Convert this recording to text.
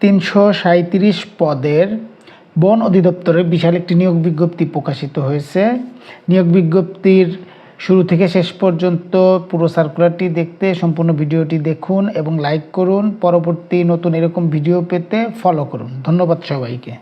তিনশো সাঁইত্রিশ পদের বন অধিদপ্তরে বিশাল একটি নিয়োগ বিজ্ঞপ্তি প্রকাশিত হয়েছে। নিয়োগ বিজ্ঞপ্তির শুরু থেকে শেষ পর্যন্ত পুরো সার্কুলারটি দেখতে, সম্পূর্ণ ভিডিওটি দেখুন এবং লাইক করুন। পরবর্তী নতুন এরকম ভিডিও পেতে ফলো করুন। ধন্যবাদ সবাইকে।